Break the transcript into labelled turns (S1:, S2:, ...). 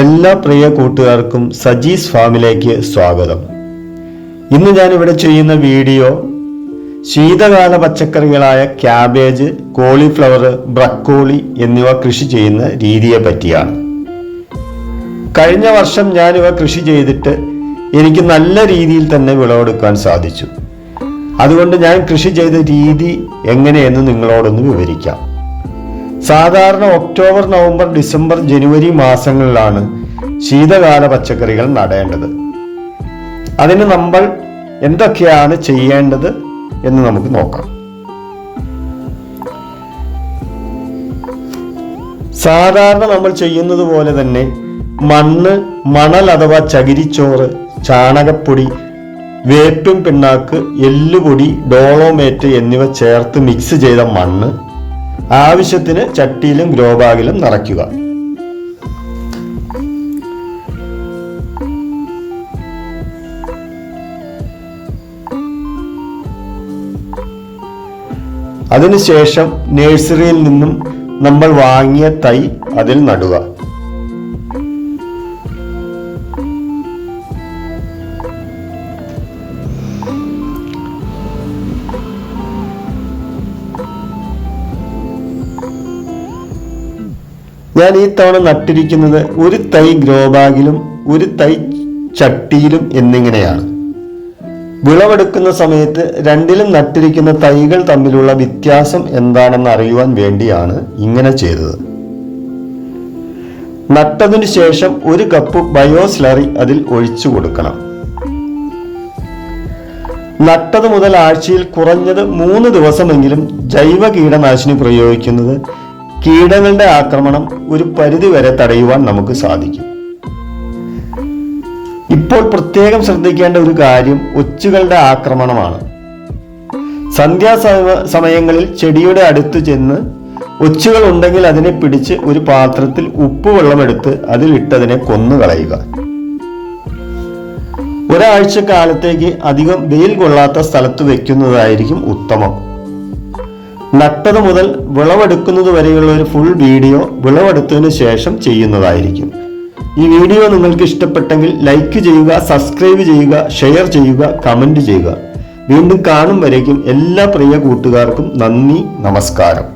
S1: എല്ലാ പ്രിയ കൂട്ടുകാർക്കും സജീസ് ഫാമിലേക്ക് സ്വാഗതം. ഇന്ന് ഞാൻ ഇവിടെ ചെയ്യുന്ന വീഡിയോ ശീതകാല പച്ചക്കറികളായ ക്യാബേജ് കോളിഫ്ലവർ ബ്രക്കോളി എന്നിവ കൃഷി ചെയ്യുന്ന രീതിയെ പറ്റിയാണ്. കഴിഞ്ഞ വർഷം ഞാനിവ കൃഷി ചെയ്തിട്ട് എനിക്ക് നല്ല രീതിയിൽ തന്നെ വിളവെടുക്കാൻ സാധിച്ചു. അതുകൊണ്ട് ഞാൻ കൃഷി ചെയ്ത രീതി എങ്ങനെയെന്ന് നിങ്ങളോടൊന്ന് വിവരിക്കാം. സാധാരണ ഒക്ടോബർ നവംബർ ഡിസംബർ ജനുവരി മാസങ്ങളിലാണ് ശീതകാല പച്ചക്കറികൾ നടേണ്ടത്. അതിന് നമ്മൾ എന്തൊക്കെയാണ് ചെയ്യേണ്ടത് എന്ന് നമുക്ക് നോക്കാം. സാധാരണ നമ്മൾ ചെയ്യുന്നത് പോലെ തന്നെ മണ്ണ് മണൽ അഥവാ ചകിരിച്ചോറ് ചാണകപ്പൊടി വേപ്പിൻ പിണ്ണാക്ക് എല്ലുപൊടി ഡോളോമേറ്റ് എന്നിവ ചേർത്ത് മിക്സ് ചെയ്ത മണ്ണ് ആവശ്യത്തിന് ചട്ടിയിലും ഗ്രോ ബാഗിലും നിറയ്ക്കുക. അതിനുശേഷം നഴ്സറിയിൽ നിന്നും നമ്മൾ വാങ്ങിയ തൈ അതിൽ നടുക. ഞാൻ ഈ തവണ നട്ടിരിക്കുന്നത് ഒരു തൈ ഗ്രോ ബാഗിലും ഒരു തൈ ചട്ടിയിലും എന്നിങ്ങനെയാണ്. വിളവെടുക്കുന്ന സമയത്ത് രണ്ടിലും നട്ടിരിക്കുന്ന തൈകൾ തമ്മിലുള്ള വ്യത്യാസം എന്താണെന്ന് അറിയുവാൻ വേണ്ടിയാണ് ഇങ്ങനെ ചെയ്തത്. നട്ടതിനു ശേഷം ഒരു കപ്പ് ബയോസ്ലറി അതിൽ ഒഴിച്ചു കൊടുക്കണം. നട്ടത് മുതൽ ആഴ്ചയിൽ കുറഞ്ഞത് മൂന്ന് ദിവസമെങ്കിലും ജൈവ കീടനാശിനി പ്രയോഗിക്കുന്നത് കീടങ്ങളുടെ ആക്രമണം ഒരു പരിധിവരെ തടയുവാൻ നമുക്ക് സാധിക്കും. ഇപ്പോൾ പ്രത്യേകം ശ്രദ്ധിക്കേണ്ട ഒരു കാര്യം ഒച്ചുകളുടെ ആക്രമണമാണ്. സന്ധ്യാ സമയങ്ങളിൽ ചെടിയുടെ അടുത്ത് ചെന്ന് ഒച്ചുകൾ ഉണ്ടെങ്കിൽ അതിനെ പിടിച്ച് ഒരു പാത്രത്തിൽ ഉപ്പ് ഉപ്പുവെള്ളമെടുത്ത് അതിലിട്ടതിനെ കൊന്നുകളയുക ഒരാഴ്ച കാലത്തേക്ക് അധികം വെയിൽ കൊള്ളാത്ത സ്ഥലത്ത് വെക്കുന്നതായിരിക്കും ഉത്തമം. നട്ടത് മുതൽ വിളവെടുക്കുന്നത് വരെയുള്ള ഒരു ഫുൾ വീഡിയോ വിളവെടുത്തതിന് ശേഷം ചെയ്യുന്നതായിരിക്കും. ഈ വീഡിയോ നിങ്ങൾക്ക് ഇഷ്ടപ്പെട്ടെങ്കിൽ ലൈക്ക് ചെയ്യുക സബ്സ്ക്രൈബ് ചെയ്യുക ഷെയർ ചെയ്യുക കമന്റ് ചെയ്യുക. വീണ്ടും കാണും വരേക്കും എല്ലാ പ്രിയ കൂട്ടുകാർക്കും നന്ദി നമസ്കാരം.